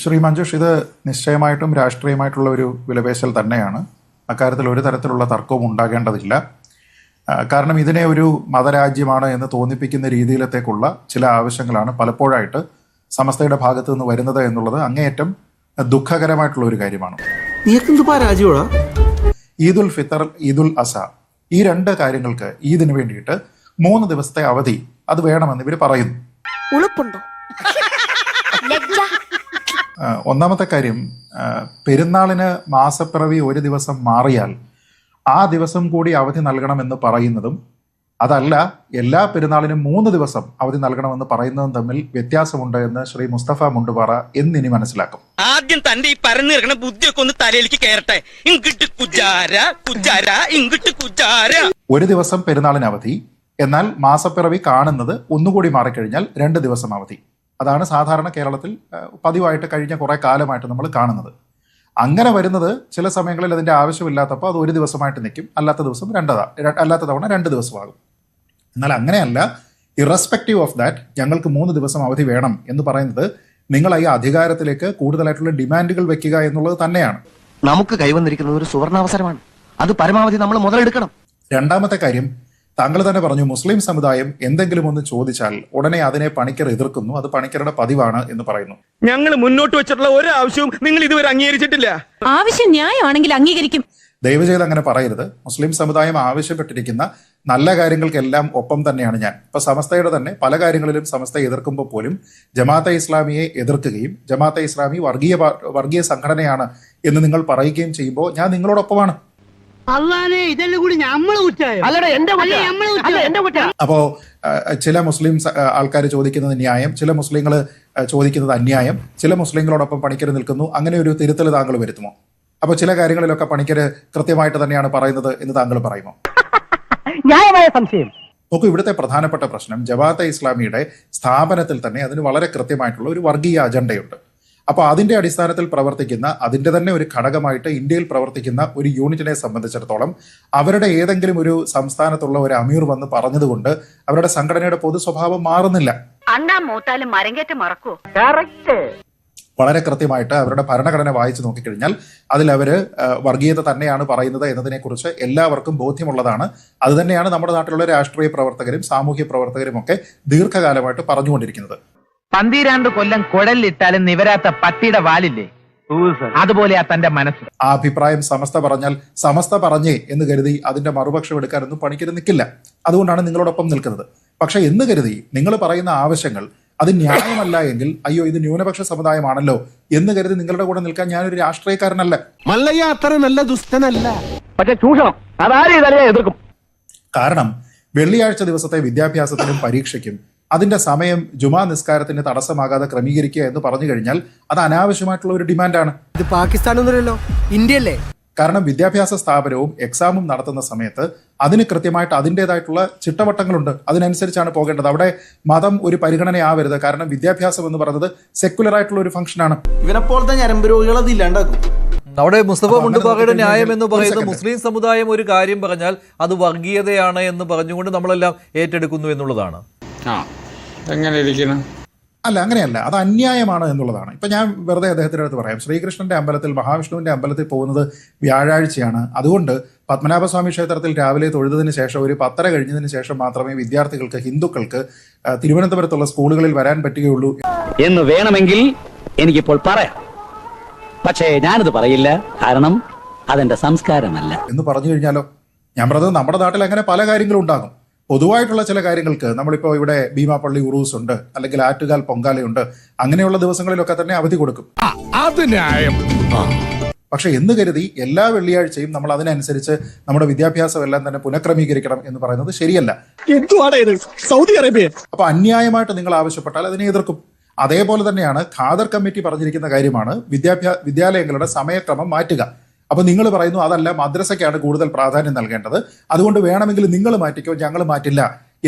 ശ്രീ മഞ്ജുഷ് ഇത് നിശ്ചയമായിട്ടും രാഷ്ട്രീയമായിട്ടുള്ള ഒരു വിലപേശൽ തന്നെയാണ്. അക്കാര്യത്തിൽ ഒരു തരത്തിലുള്ള തർക്കവും ഉണ്ടാകേണ്ടതില്ല. കാരണം ഇതിനെ ഒരു മതരാജ്യമാണ് എന്ന് തോന്നിപ്പിക്കുന്ന രീതിയിലത്തേക്കുള്ള ചില ആവശ്യങ്ങളാണ് പലപ്പോഴായിട്ട് സമസ്തയുടെ ഭാഗത്തു നിന്ന് വരുന്നത് എന്നുള്ളത് അങ്ങേയറ്റം ദുഃഖകരമായിട്ടുള്ള ഒരു കാര്യമാണ്. ഈദ് ഉൽ ഈദുൽ ഫിത്തർ ഈദുൽ അസ. ഈ രണ്ട് കാര്യങ്ങൾക്ക് ഈദിന് വേണ്ടിയിട്ട് മൂന്ന് ദിവസത്തെ അവധി അത് വേണമെന്ന് ഇവർ പറയുന്നു. ഉളുപ്പുണ്ടോ? ഒന്നാമത്തെ കാര്യം പെരുന്നാളിന് മാസപ്പിറവി ഒരു ദിവസം മാറിയാൽ ആ ദിവസം കൂടി അവധി നൽകണമെന്ന് പറയുന്നതും അതല്ല എല്ലാ പെരുന്നാളിനും മൂന്ന് ദിവസം അവധി നൽകണമെന്ന് പറയുന്നതും തമ്മിൽ വ്യത്യാസമുണ്ട് എന്ന് ശ്രീ മുസ്തഫ മുണ്ടുപാറ എന്നിനി മനസ്സിലാക്കും. ആദ്യം തന്റെ ഈ പരന്നു കിടക്കുന്ന ബുദ്ധിയൊക്കെ ഒന്ന് തലയിലേക്ക് കയറട്ടെ. ഇങ്ങോട്ട് കുജാര കുജാര ഇങ്ങോട്ട് കുജാര. ഒരു ദിവസം പെരുന്നാളിന് അവധി എന്നാൽ മാസപ്പിറവി കാണുന്നത് ഒന്നുകൂടി മാറിക്കഴിഞ്ഞാൽ രണ്ട് ദിവസം അവധി. അതാണ് സാധാരണ കേരളത്തിൽ പതിവായിട്ട് കഴിഞ്ഞ കുറേ കാലമായിട്ട് നമ്മൾ കാണുന്നത്. അങ്ങനെ വരുന്നത് ചില സമയങ്ങളിൽ അതിന്റെ ആവശ്യമില്ലാത്തപ്പോൾ അത് ഒരു ദിവസമായിട്ട് നിൽക്കും അല്ലാത്ത ദിവസം രണ്ടതാ അല്ലാത്ത തവണ രണ്ട് ദിവസമാകും. എന്നാൽ അങ്ങനെയല്ല ഇറസ്പെക്റ്റീവ് ഓഫ് ദാറ്റ് ഞങ്ങൾക്ക് മൂന്ന് ദിവസം അവധി വേണം എന്ന് പറയുന്നത് നിങ്ങൾ ഈ അധികാരത്തിലേക്ക് കൂടുതലായിട്ടുള്ള ഡിമാൻഡുകൾ വെക്കുക എന്നുള്ളത് തന്നെയാണ്. നമുക്ക് കൈവന്നിരിക്കുന്നത് ഒരു സുവർണാവസരമാണ്. അത് പരമാവധി നമ്മൾ മുതലെടുക്കണം. രണ്ടാമത്തെ കാര്യം താങ്കൾ തന്നെ പറഞ്ഞു മുസ്ലിം സമുദായം എന്തെങ്കിലും ഒന്ന് ചോദിച്ചാൽ ഉടനെ അതിനെ പണിക്കർ എതിർക്കുന്നു. അത് പണിക്കരുടെ പതിവാണ് എന്ന് പറയുന്നു. ഞങ്ങൾ മുന്നോട്ട് വെച്ചിട്ടുള്ള ഒരു ആവശ്യവും നിങ്ങൾ ഇതുവരെ അംഗീകരിച്ചിട്ടില്ല. ആവശ്യം ന്യായമാണെങ്കിൽ അംഗീകരിക്കും. ദയവ് ചെയ്ത് അങ്ങനെ പറയരുത്. മുസ്ലിം സമുദായം ആവശ്യപ്പെട്ടിരിക്കുന്ന നല്ല കാര്യങ്ങൾക്കെല്ലാം ഒപ്പം തന്നെയാണ് ഞാൻ. ഇപ്പൊ സമസ്തയുടെ തന്നെ പല കാര്യങ്ങളിലും സമസ്ത എതിർക്കുമ്പോൾ പോലും ജമാഅത്തെ ഇസ്ലാമിയെ എതിർക്കുകയും ജമാഅത്തെ ഇസ്ലാമി വർഗീയ വർഗീയ സംഘടനയാണ് എന്ന് നിങ്ങൾ പറയുകയും ചെയ്യുമ്പോൾ ഞാൻ നിങ്ങളോടൊപ്പമാണ്. അള്ളാനെ ഇതെല്ലാം കൂടി നമ്മളെ കുറ്റായോ അല്ലടാ എന്റെ അല്ല, നമ്മൾ കുറ്റം. എന്റെ കുറ്റ. അപ്പോ ചില മുസ്ലിം ആൾക്കാർ ചോദിക്കുന്നത് ന്യായം ചില മുസ്ലിങ്ങൾ ചോദിക്കുന്നത് അന്യായം ചില മുസ്ലിങ്ങളോടൊപ്പം പണിക്കർ നിൽക്കുന്നു അങ്ങനെ ഒരു തിരുത്തൽ താങ്കൾ വരുത്തുമോ? അപ്പോൾ ചില കാര്യങ്ങളിലൊക്കെ പണിക്കർ കൃത്യമായിട്ട് തന്നെയാണ് പറയുന്നത് എന്ന് താങ്കൾ പറയുമോ? ന്യായമായ സംശയം. നോക്കൂ ഇവിടുത്തെ പ്രധാനപ്പെട്ട പ്രശ്നം ജവാത്ത ഇസ്ലാമിയുടെ സ്ഥാപനത്തിൽ തന്നെ അതിന് വളരെ കൃത്യമായിട്ടുള്ള ഒരു വർഗീയ അജണ്ടയുണ്ട്. അപ്പോൾ അതിന്റെ അടിസ്ഥാനത്തിൽ പ്രവർത്തിക്കുന്ന അതിന്റെ തന്നെ ഒരു ഘടകമായിട്ട് ഇന്ത്യയിൽ പ്രവർത്തിക്കുന്ന ഒരു യൂണിറ്റിനെ സംബന്ധിച്ചിടത്തോളം അവരുടെ ഏതെങ്കിലും ഒരു സംസ്ഥാനത്തുള്ള ഒരു അമീർ വന്ന് പറഞ്ഞതുകൊണ്ട് അവരുടെ സംഘടനയുടെ പൊതു സ്വഭാവം മാറുന്നില്ല. അണ്ണാ മൂത്താലും മരങ്കേറ്റ് മറക്കൂ വളരെ കൃത്യമായിട്ട് അവരുടെ ഭരണഘടന വായിച്ചു നോക്കിക്കഴിഞ്ഞാൽ അതിൽ അവർ വർഗീയത തന്നെയാണ് പറയുന്നത് എന്നതിനെക്കുറിച്ച് എല്ലാവർക്കും ബോധ്യമുള്ളതാണ്. അത് തന്നെയാണ് നമ്മുടെ നാട്ടിലുള്ള രാഷ്ട്രീയ പ്രവർത്തകരും സാമൂഹ്യ പ്രവർത്തകരും ഒക്കെ ദീർഘകാലമായിട്ട് പറഞ്ഞുകൊണ്ടിരിക്കുന്നത്. പന്തിരാണ്ട് കൊല്ലം കുഴലിട്ടാലും നിവരാത്ത പട്ടിയുടെ വാലില്ലേ? അതുപോലെയാ തന്റെ മനസ്സ്. ആ അഭിപ്രായം സമസ്ത പറഞ്ഞാൽ സമസ്ത പറഞ്ഞേ എന്ന് കരുതി അതിന്റെ മറുപക്ഷം എടുക്കാനൊന്നും പണിക്കരുത് നിൽക്കില്ല അതുകൊണ്ടാണ് നിങ്ങളോടൊപ്പം നിൽക്കുന്നത്. പക്ഷെ എന്ന് കരുതി നിങ്ങൾ പറയുന്ന ആവശ്യങ്ങൾ അത് ന്യായമല്ല എങ്കിൽ അയ്യോ ഇത് ന്യൂനപക്ഷ സമുദായമാണല്ലോ എന്ന് കരുതി നിങ്ങളുടെ കൂടെ നിൽക്കാൻ ഞാനൊരു രാഷ്ട്രീയക്കാരനല്ല. മല്ലയ്യ അത്ര നല്ല ദുഷ്ടനല്ല. പക്ഷെ ചൂഷണം. അതാരും എതിർക്കും. കാരണം വെള്ളിയാഴ്ച ദിവസത്തെ വിദ്യാഭ്യാസത്തിനും പരീക്ഷയ്ക്കും അതിന്റെ സമയം ജുമാ നിസ്കാരത്തിന് തടസ്സമാകാതെ ക്രമീകരിക്കുക എന്ന് പറഞ്ഞു കഴിഞ്ഞാൽ അത് അനാവശ്യമായിട്ടുള്ള ഒരു ഡിമാൻഡാണ്. ഇത് പാകിസ്ഥാനൊന്നുമല്ലല്ലോ ഇന്ത്യയല്ലേ? കാരണം വിദ്യാഭ്യാസ സ്ഥാപനവും എക്സാമും നടത്തുന്ന സമയത്ത് അതിന് കൃത്യമായിട്ട് അതിന്റെതായിട്ടുള്ള ചിട്ടവട്ടങ്ങളുണ്ട്. അതിനനുസരിച്ചാണ് പോകേണ്ടത്. അവിടെ മതം ഒരു പരിഗണനയാവരുത്. കാരണം വിദ്യാഭ്യാസം എന്ന് പറയുന്നത് സെക്യുലർ ആയിട്ടുള്ള ഒരു ഫംഗ്ഷനാണ് ഇവനെപ്പോലത്തെ ഞരമ്പ് രോഗികൾ അത് ഇല്ലാണ്ടാക്കും. അവിടെ മുസ്തഫ മുണ്ടുപാകയുടെ ന്യായം എന്ന് പറയുന്നത് മുസ്ലിം സമുദായം ഒരു കാര്യം പറഞ്ഞാൽ അത് വർഗീയതയാണ് എന്ന് പറഞ്ഞുകൊണ്ട് നമ്മളെല്ലാം ഏറ്റെടുക്കുന്നു എന്നുള്ളതാണ്. ആ. എങ്ങനെ ഇരിക്കണം? അല്ല അങ്ങനെയല്ല. അത് അന്യായമാണ് എന്നുള്ളതാണ്. ഇപ്പൊ ഞാൻ വെറുതെ അദ്ദേഹത്തിന്റെ അടുത്ത് പറയാം. ശ്രീകൃഷ്ണന്റെ അമ്പലത്തിൽ മഹാവിഷ്ണുവിന്റെ അമ്പലത്തിൽ പോകുന്നത് വ്യാഴാഴ്ചയാണ്. അതുകൊണ്ട് പത്മനാഭസ്വാമി ക്ഷേത്രത്തിൽ രാവിലെ തൊഴുതതിന് ശേഷം ഒരു പത്തര കഴിഞ്ഞതിന് ശേഷം മാത്രമേ വിദ്യാർത്ഥികൾക്ക് ഹിന്ദുക്കൾക്ക് തിരുവനന്തപുരത്തുള്ള സ്കൂളുകളിൽ വരാൻ പറ്റുകയുള്ളൂ. എന്ന് വേണമെങ്കിൽ എനിക്കിപ്പോൾ പറയാം. പക്ഷേ ഞാനത് പറയില്ല. കാരണം അതെന്റെ സംസ്കാരമല്ല. എന്ന് പറഞ്ഞു കഴിഞ്ഞാലോ? ഞാൻ പറഞ്ഞത് നമ്മുടെ നാട്ടിൽ അങ്ങനെ പല കാര്യങ്ങളും ഉണ്ടാകും. പൊതുവായിട്ടുള്ള ചില കാര്യങ്ങൾക്ക് നമ്മളിപ്പോൾ ഇവിടെ ഭീമാപ്പള്ളി ഉറൂസ് ഉണ്ട് അല്ലെങ്കിൽ ആറ്റുകാൽ പൊങ്കാലയുണ്ട് അങ്ങനെയുള്ള ദിവസങ്ങളിലൊക്കെ തന്നെ അവധി കൊടുക്കും. അത് ന്യായം. പക്ഷെ എന്ന് കരുതി എല്ലാ വെള്ളിയാഴ്ചയും നമ്മൾ അതിനനുസരിച്ച് നമ്മുടെ വിദ്യാഭ്യാസം എല്ലാം തന്നെ പുനഃക്രമീകരിക്കണം എന്ന് പറയുന്നത് ശരിയല്ല. എന്തുവാടാ സൗദി അറേബ്യ. അപ്പൊ അന്യായമായിട്ട് നിങ്ങൾ ആവശ്യപ്പെട്ടാൽ അതിനെ എതിർക്കും. അതേപോലെ തന്നെയാണ് ഖാദർ കമ്മിറ്റി പറഞ്ഞിരിക്കുന്ന കാര്യമാണ് വിദ്യാഭ്യാസ വിദ്യാലയങ്ങളുടെ സമയക്രമം മാറ്റുക. അപ്പൊ നിങ്ങൾ പറയുന്നു അതല്ല മദ്രസയ്ക്കാണ് കൂടുതൽ പ്രാധാന്യം നൽകേണ്ടത്. അതുകൊണ്ട് വേണമെങ്കിൽ നിങ്ങൾ മാറ്റിക്കോ ഞങ്ങൾ മാറ്റില്ല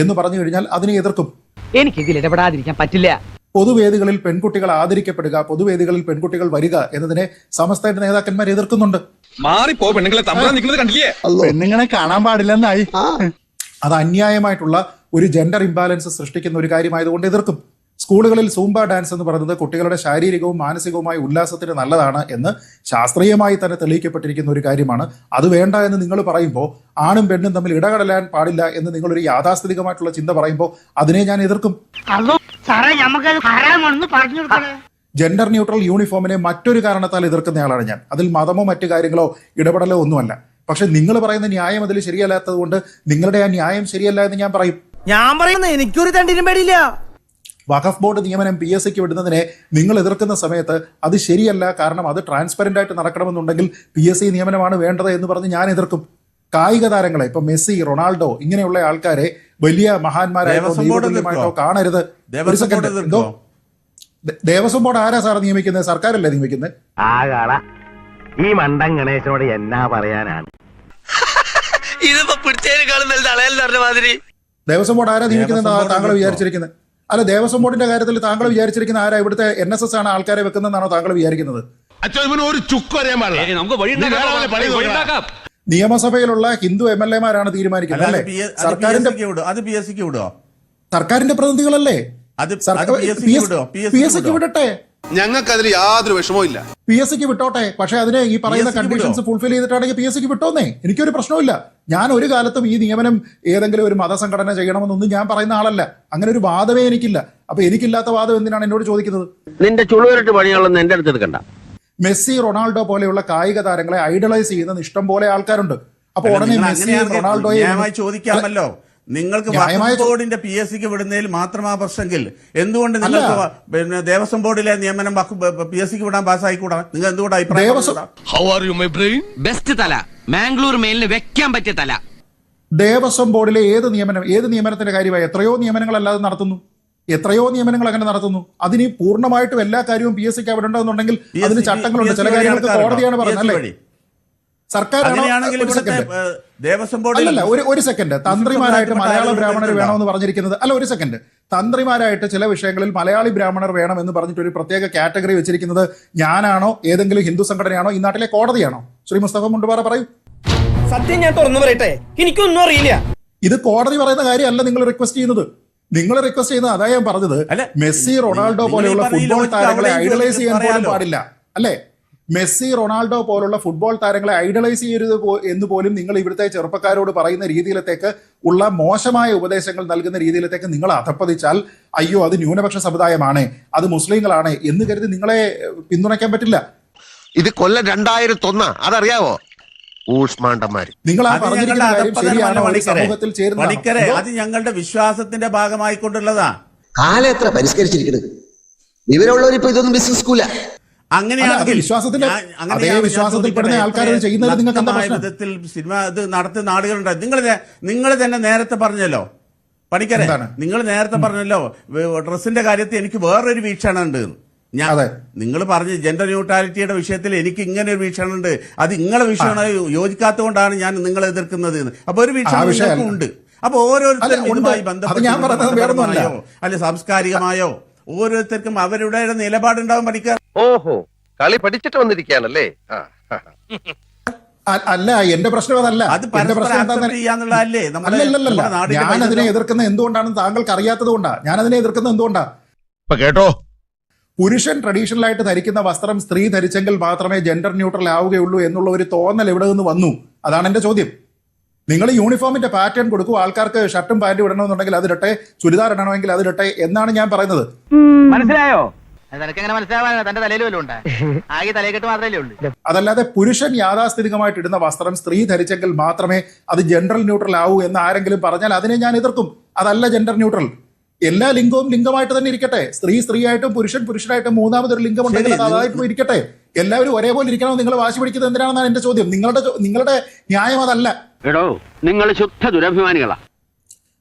എന്ന് പറഞ്ഞു കഴിഞ്ഞാൽ അതിനെ എതിർക്കും. എനിക്ക് ഇതിൽ ഇടപെടാതിരിക്കാൻ പറ്റില്ല. പൊതുവേദികളിൽ പെൺകുട്ടികൾ ആദരിക്കപ്പെടുക പൊതുവേദികളിൽ പെൺകുട്ടികൾ വരിക എന്നതിനെ സമസ്ത നേതാക്കന്മാർ എതിർക്കുന്നുണ്ട്. മാറിപ്പോ പെണ്ണുങ്ങളെ തമ്മിൽ നിൽക്കുന്നത് കണ്ടില്ലേ? പെണ്ണുങ്ങളെ കാണാൻ പാടില്ലെന്നായി. അത് അന്യായമായിട്ടുള്ള ഒരു ജെൻഡർ ഇംബാലൻസ് സൃഷ്ടിക്കുന്ന ഒരു കാര്യമായതുകൊണ്ട് എതിർക്കും. സ്കൂളുകളിൽ സൂംബ ഡാൻസ് എന്ന് പറയുന്നത് കുട്ടികളുടെ ശാരീരികവും മാനസികവുമായ ഉല്ലാസത്തിന് നല്ലതാണ് എന്ന് ശാസ്ത്രീയമായി തന്നെ തെളിയിക്കപ്പെട്ടിരിക്കുന്ന ഒരു കാര്യമാണ്. അത് വേണ്ട എന്ന് നിങ്ങൾ പറയുമ്പോൾ ആണും പെണ്ണും തമ്മിൽ ഇടകടലാൻ പാടില്ല എന്ന് നിങ്ങളൊരു യാഥാസ്ഥിതികമായിട്ടുള്ള ചിന്ത പറയുമ്പോൾ അതിനെ ഞാൻ എതിർക്കും. ജെൻഡർ ന്യൂട്രൽ യൂണിഫോമിനെ മറ്റൊരു കാരണത്താൽ എതിർക്കുന്നയാളാണ് ഞാൻ. അതിൽ മതമോ മറ്റു കാര്യങ്ങളോ ഇടപെടലോ ഒന്നുമല്ല. പക്ഷെ നിങ്ങൾ പറയുന്ന ന്യായം അതിൽ ശരിയല്ലാത്തത് കൊണ്ട് നിങ്ങളുടെ ആ ന്യായം ശരിയല്ല എന്ന് ഞാൻ പറയും. ഞാൻ പറയുന്നത് എനിക്കൊരു തണ്ടിനും പേടിയില്ല. വഖഫ് ബോർഡ് നിയമനം പി എസ് സിക്ക് വിടുന്നതിനെ നിങ്ങൾ എതിർക്കുന്ന സമയത്ത് അത് ശരിയല്ല കാരണം അത് ട്രാൻസ്പെറന്റ് ആയിട്ട് നടക്കണമെന്നുണ്ടെങ്കിൽ പി എസ് സി നിയമനമാണ് വേണ്ടത് എന്ന് പറഞ്ഞ് ഞാൻ എതിർക്കും. കായിക താരങ്ങളെ ഇപ്പൊ മെസ്സി റൊണാൾഡോ ഇങ്ങനെയുള്ള ആൾക്കാരെ വലിയ മഹാന്മാരായിട്ടോ കാണരുത്. ഒരു ദേവസ്വം ബോർഡ് എന്തോ? ദേവസ്വം ബോർഡ് ആരാ സാർ നിയമിക്കുന്നത്? സർക്കാരല്ലേ നിയമിക്കുന്നത്? ആകാള ഈ മണ്ടൻ ഗണേശനോട് എന്നാ പറയാനാണ്? ഇതിപ്പോ പിടിച്ചതിനേക്കാളും വലുത് പറഞ്ഞ മാതിരി. ദേവസ്വം ബോർഡ് ആരാ നിയമിക്കുന്നത് താങ്കൾ? വിചാരിച്ചിരിക്കുന്നത് അല്ല ദേവസ്വം ബോർഡിന്റെ കാര്യത്തിൽ താങ്കൾ വിചാരിച്ചിരിക്കുന്ന ആരാ? ഇവിടുത്തെ എൻ എസ് എസ് ആണ് ആൾക്കാരെ വെക്കുന്നതെന്നാണോ താങ്കൾ വിചാരിക്കുന്നത്? നിയമസഭയിലുള്ള ഹിന്ദു എം എൽ എമാരാണ് തീരുമാനിക്കുന്നത് അല്ലേ? പി എസ്- അത് പി എസ് സർക്കാരിന്റെ സിക്ക് വിടും അത് പി എസ് സിക്ക് സർക്കാരിന്റെ പ്രതിനിധികളല്ലേ? അത് പി എസ് സിക്ക് വിടട്ടെ. ഞങ്ങൾക്ക് അതിൽ യാതൊരു വിഷമവും ഇല്ല. പി എസ് സിക്ക് വിട്ടോട്ടെ. പക്ഷെ അതിന് ഈ പറയുന്ന കണ്ടീഷൻസ് ഫുൾഫിൽ ചെയ്തിട്ടാണെങ്കിൽ പി എസ് സിക്ക് വിട്ടോന്നേ. എനിക്കൊരു പ്രശ്നമില്ല ഞാൻ ഒരു കാലത്തും ഈ നിയമനം ഏതെങ്കിലും ഒരു മതസംഘടന ചെയ്യണമെന്നൊന്നും ഞാൻ പറയുന്ന ആളല്ല. അങ്ങനെ ഒരു വാദമേ എനിക്കില്ല. അപ്പൊ എനിക്കില്ലാത്ത വാദം എന്തിനാണ് എന്നോട് ചോദിക്കുന്നത്? നിന്റെ ചുളുവരട്ട് പണികളൊന്നും എന്റെ അടുത്ത് എടുക്കണ്ട. മെസ്സി റൊണാൾഡോ പോലെയുള്ള കായിക താരങ്ങളെ ഐഡലൈസ് ചെയ്യുന്ന ഇഷ്ടം പോലെ ആൾക്കാരുണ്ട്. അപ്പൊ ഉടനെ മെസ്സി റൊണാൾഡോയെ ചോദിക്കാമല്ലോ. നിങ്ങൾക്ക് വഖഫ് ബോർഡിന്റെ പി എസ് സിക്ക് വിടുന്നതിൽ മാത്രമാ പ്രശ്നമെങ്കിൽ എന്തുകൊണ്ട് നിങ്ങൾക്ക് പിന്നെ ദേവസ്വം ബോർഡിലെ നിയമനം പി എസ് സിക്ക് വിടാൻ പാസ്സായിക്കൂടാ നിങ്ങൾ എന്തുകൊണ്ട് അഭിപ്രായം? ബെസ്റ്റ് തല. മാംഗ്ലൂർ മെയിലിന് വെക്കാൻ പറ്റിയ തല. ദേവസ്വം ബോർഡിലെ ഏത് നിയമനം ഏത് നിയമനത്തിന്റെ കാര്യമായി എത്രയോ നിയമനങ്ങൾ അല്ലാതെ നടത്തുന്നു. എത്രയോ നിയമനങ്ങൾ അങ്ങനെ നടത്തുന്നു. അതിന് പൂർണമായിട്ടും എല്ലാ കാര്യവും പി എസ് സിക്ക് അവിടെ ഉണ്ടെന്നുണ്ടെങ്കിൽ അതിന് ചട്ടങ്ങളുണ്ട്. ചില കാര്യങ്ങൾക്ക് കോടതിയാണ് പറഞ്ഞത് പറയുന്നത് അല്ലേ ദേവസ്വം ബോർഡിൽ അല്ലല്ല ഒരു ഒരു സെക്കൻഡ്. തന്ത്രിമാരായിട്ട് മലയാള ബ്രാഹ്മണർ? വേണമെന്ന് പറഞ്ഞിരിക്കുന്നത് അല്ല ഒരു സെക്കൻഡ്. തന്ത്രിമാരായിട്ട് ചില വിഷയങ്ങളിൽ മലയാളി ബ്രാഹ്മണർ വേണം എന്ന് പറഞ്ഞിട്ട് ഒരു പ്രത്യേക കാറ്റഗറി വെച്ചിരിക്കുന്നത് ഞാനാണോ? ഏതെങ്കിലും ഹിന്ദു സംഘടനയാണോ? ഈ നാട്ടിലെ കോടതിയാണോ? ശ്രീ മുസ്തഫ മുണ്ടുപാറ പറയൂ. സത്യം ഞാൻ തുറന്നു പറയട്ടെ? എനിക്കൊന്നും അറിയില്ല. ഇത് കോടതി പറയുന്ന കാര്യമല്ല നിങ്ങൾ റിക്വസ്റ്റ് ചെയ്യുന്നത്. നിങ്ങൾ റിക്വസ്റ്റ് ചെയ്യുന്നത് അതാ ഞാൻ പറഞ്ഞത്. മെസ്സി റൊണാൾഡോ പോലെയുള്ള ഫുട്ബോൾ താരങ്ങളെ ഐഡലൈസ് ചെയ്യാൻ പോലും പാടില്ല. അല്ലേ? മെസ്സി റൊണാൾഡോ പോലുള്ള ഫുട്ബോൾ താരങ്ങളെ ഐഡലൈസ് ചെയ്യരുത് എന്ന് പോലും നിങ്ങൾ ഇവിടുത്തെ ചെറുപ്പക്കാരോട് പറയുന്ന രീതിയിലത്തേക്ക് ഉള്ള മോശമായ ഉപദേശങ്ങൾ നൽകുന്ന രീതിയിലത്തേക്ക് നിങ്ങൾ അധപ്പതിച്ചാൽ അയ്യോ അത് ന്യൂനപക്ഷ സമുദായമാണ് അത് മുസ്ലിങ്ങളാണ് എന്ന് കരുതി നിങ്ങളെ പിന്തുണയ്ക്കാൻ പറ്റില്ല. ഇത് കൊല്ലം രണ്ടായിരത്തൊന്നാ അതറിയാവോ? ഊഷ്മാണ്ടന്മാര്. നിങ്ങൾ. സമൂഹത്തിൽ ചേരുന്ന അത് ഞങ്ങളുടെ വിശ്വാസത്തിന്റെ ഭാഗമായിക്കൊണ്ടുള്ളതാ. കാലം എത്ര പരിഷ്കരിച്ചിരിക്കുന്നത് വിവരമുള്ളവരിപ്പോ ഇതൊന്നും ബിസിനസ് സ്കൂല അങ്ങനെയാണെങ്കിൽ വിശ്വാസത്തിൽ അത് വിശ്വാസത്തിൽപ്പെടുന്ന ആൾക്കാർ നിങ്ങൾക്ക് എന്താ വിധത്തിൽ സിനിമ ഇത് നടത്തുന്ന ആളുകളുണ്ട് നിങ്ങൾ നിങ്ങൾ തന്നെ നേരത്തെ പറഞ്ഞല്ലോ പണിക്കരെ നിങ്ങൾ നേരത്തെ പറഞ്ഞല്ലോ ഡ്രസ്സിന്റെ കാര്യത്തിൽ എനിക്ക് വേറൊരു വീക്ഷണം ഉണ്ട് ഞാൻ. നിങ്ങൾ പറഞ്ഞ ജെൻഡർ ന്യൂട്രാലിറ്റിയുടെ വിഷയത്തിൽ എനിക്ക് ഇങ്ങനെ ഒരു വീക്ഷണം ഉണ്ട് അത് നിങ്ങളെ വീക്ഷണമായി യോജിക്കാത്തതുകൊണ്ടാണ് ഞാൻ നിങ്ങളെ എതിർക്കുന്നത്. അപ്പൊ ഒരു വീക്ഷണം. ഉണ്ട് അപ്പൊ ഓരോരുത്തരും. ഇതുമായി. മതപരമായോ, അല്ലെ സാംസ്കാരികമായോ ഓരോരുത്തർക്കും അവരുടെ നിലപാടുണ്ടാവും പഠിക്കാൻ. ഓഹോ കളി പഠിച്ചിട്ട് വന്നിരിക്കുകയാണല്ലേ? അ- അല്ല എന്റെ പ്രശ്നം അതല്ല. അത് ചെയ്യാന്നുള്ളതല്ലേ? ഞാൻ അതിനെ എതിർക്കുന്ന എന്തുകൊണ്ടാണ് എന്തുകൊണ്ടാണെന്ന് താങ്കൾക്ക് അറിയാത്തത് കൊണ്ടാ ഞാൻ അതിനെ എതിർക്കുന്നത് എന്തുകൊണ്ടാ? കേട്ടോ. പുരുഷൻ ട്രഡീഷണൽ ആയിട്ട് ധരിക്കുന്ന വസ്ത്രം സ്ത്രീ ധരിച്ചെങ്കിൽ മാത്രമേ ജെൻഡർ ന്യൂട്രൽ ആവുകയുള്ളൂ എന്നുള്ള ഒരു തോന്നൽ എവിടെ നിന്ന് വന്നു. അതാണ് എന്റെ ചോദ്യം. നിങ്ങൾ യൂണിഫോമിന്റെ പാറ്റേൺ കൊടുക്കും ആൾക്കാർക്ക് ഷർട്ടും പാന്റും ഇടണമെന്നുണ്ടെങ്കിൽ അതിരട്ടെ ചുരിദാർ ഇടണമെങ്കിൽ അതിരട്ടെ എന്നാണ് ഞാൻ പറയുന്നത്. മനസ്സിലായോ? അതല്ലാതെ പുരുഷൻ യാഥാസ്ഥിതികമായിട്ട് ഇടുന്ന വസ്ത്രം സ്ത്രീ ധരിച്ചെങ്കിൽ മാത്രമേ അത് ജെൻഡർ ന്യൂട്രൽ ആവൂ എന്ന് ആരെങ്കിലും പറഞ്ഞാൽ അതിനെ ഞാൻ എതിർക്കും. അതല്ല ജെൻഡർ ന്യൂട്രൽ എല്ലാ ലിംഗവും ലിംഗമായിട്ട് തന്നെ ഇരിക്കട്ടെ. സ്ത്രീ സ്ത്രീയായിട്ടും പുരുഷൻ പുരുഷനായിട്ടും മൂന്നാമതൊരു ലിംഗം ഉണ്ടെങ്കിൽ അതായിട്ടും ഇരിക്കട്ടെ. എല്ലാവരും ഒരേപോലെ ഇരിക്കണം? നിങ്ങൾ വാശി പിടിക്കുന്നത് എന്തിനാണെന്നാണ് എന്റെ ചോദ്യം. നിങ്ങളുടെ നിങ്ങളുടെ ന്യായം അതല്ല. എടോ നിങ്ങൾ ശുദ്ധ ദുരഭിമാനികളാ.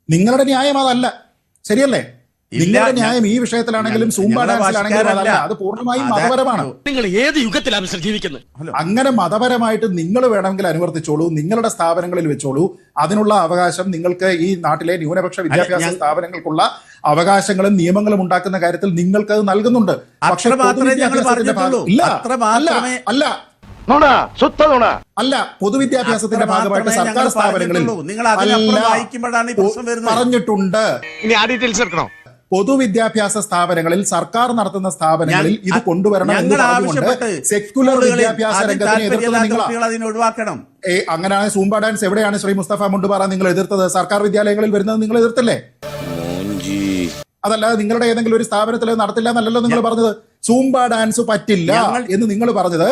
നിങ്ങളുടെ ന്യായം അതല്ല. ശരിയല്ലേ? നിങ്ങളുടെ ന്യായം ഈ വിഷയത്തിലാണെങ്കിലും സൂംബ ഡാൻസിലാണെങ്കിലും അതല്ല അത് പൂർണമായും. മതപരമാണ്. നിങ്ങൾ ഏത് യുഗത്തിലാണ് ജീവിക്കുന്നത്? അങ്ങനെ മതപരമായിട്ട് നിങ്ങൾ വേണമെങ്കിൽ അനുവർത്തിച്ചോളൂ നിങ്ങളുടെ സ്ഥാപനങ്ങളിൽ വെച്ചോളൂ. അതിനുള്ള അവകാശം നിങ്ങൾക്ക് ഈ നാട്ടിലെ ന്യൂനപക്ഷ വിദ്യാഭ്യാസ സ്ഥാപനങ്ങൾക്കുള്ള അവകാശങ്ങളും നിയമങ്ങളും ഉണ്ടാക്കുന്ന കാര്യത്തിൽ നിങ്ങൾക്ക് അത് നൽകുന്നുണ്ട്. പക്ഷേ അത്ര മാത്രമേ ഞങ്ങൾ പറഞ്ഞിട്ടുള്ളൂ. ഇല്ല, അത്ര അല്ല, മാത്രമേ- അല്ല. നുണ ശുദ്ധ അല്ല പൊതുവിദ്യാഭ്യാസത്തിന്റെ ഭാഗമായിട്ട് സർക്കാർ സ്ഥാപനങ്ങളിൽ നിങ്ങൾ. പറഞ്ഞിട്ടുണ്ട്. ഇനി ആ ഡീറ്റെയിൽസ് എടുക്കണോ. പൊതുവിദ്യാഭ്യാസ സ്ഥാപനങ്ങളിൽ സർക്കാർ നടത്തുന്ന സ്ഥാപനങ്ങളിൽ ഇത് കൊണ്ടുവരണം എന്ന് പറഞ്ഞുകൊണ്ട് സെക്യുലർ വിദ്യാഭ്യാസ രംഗത്തിന് എതിർത്തത് അതിനെ ഒഴിവാക്കണം. ഏ അങ്ങനെയാണ് സൂംബ ഡാൻസ് എവിടെയാണ് ശ്രീ മുസ്തഫ മുണ്ടുപാറ നിങ്ങൾ എതിർത്തത്? സർക്കാർ വിദ്യാലയങ്ങളിൽ വരുന്നത് നിങ്ങൾ എതിർത്തില്ലേ? അതല്ലാതെ നിങ്ങളുടെ ഏതെങ്കിലും ഒരു സ്ഥാപനത്തിൽ നടത്തില്ല എന്നല്ലല്ലോ നിങ്ങൾ പറഞ്ഞത്. സൂംബ ഡാൻസ് പറ്റില്ല എന്ന് നിങ്ങൾ പറഞ്ഞത്.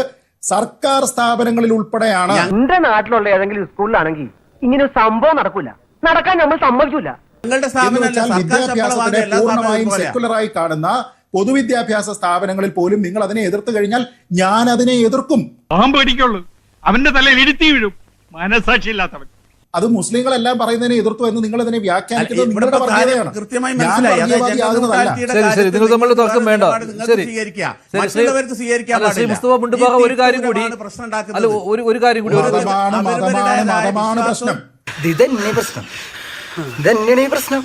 സർക്കാർ സ്ഥാപനങ്ങളിൽ ഉൾപ്പെടെയാണ്. എന്റെ നാട്ടിലുള്ള ഏതെങ്കിലും സ്കൂളിലാണെങ്കിൽ ഇങ്ങനെ ഒരു സംഭവം നടക്കൂല. നടക്കാൻ നമ്മൾ സമ്മതിക്കൂല. വിദ്യാഭ്യാസത്തിനെ എല്ലാ പൂർണമായും സെക്കുലറായി കാണുന്ന പൊതുവിദ്യാഭ്യാസ സ്ഥാപനങ്ങളിൽ പോലും നിങ്ങൾ അതിനെ എതിർത്തു കഴിഞ്ഞാൽ ഞാൻ അതിനെ എതിർക്കും അവന്റെ തലയിൽ ഇരുത്തി വീഴും. മനസാക്ഷി ഇല്ലാത്തവൻ അത് മുസ്ലിങ്ങളെല്ലാം പറയുന്നതിനെ എതിർത്തു എന്ന് നിങ്ങൾ അതിനെ വ്യാഖ്യാനിക്കുന്നത് ഇവിടെ നിങ്ങളുടെ ഒരു കാര്യം കൂടി. ഒരു ഒരു കാര്യം കൂടി. മതമാണ് പ്രശ്നം. ഇതന്നെയാണ് ഈ പ്രശ്നം.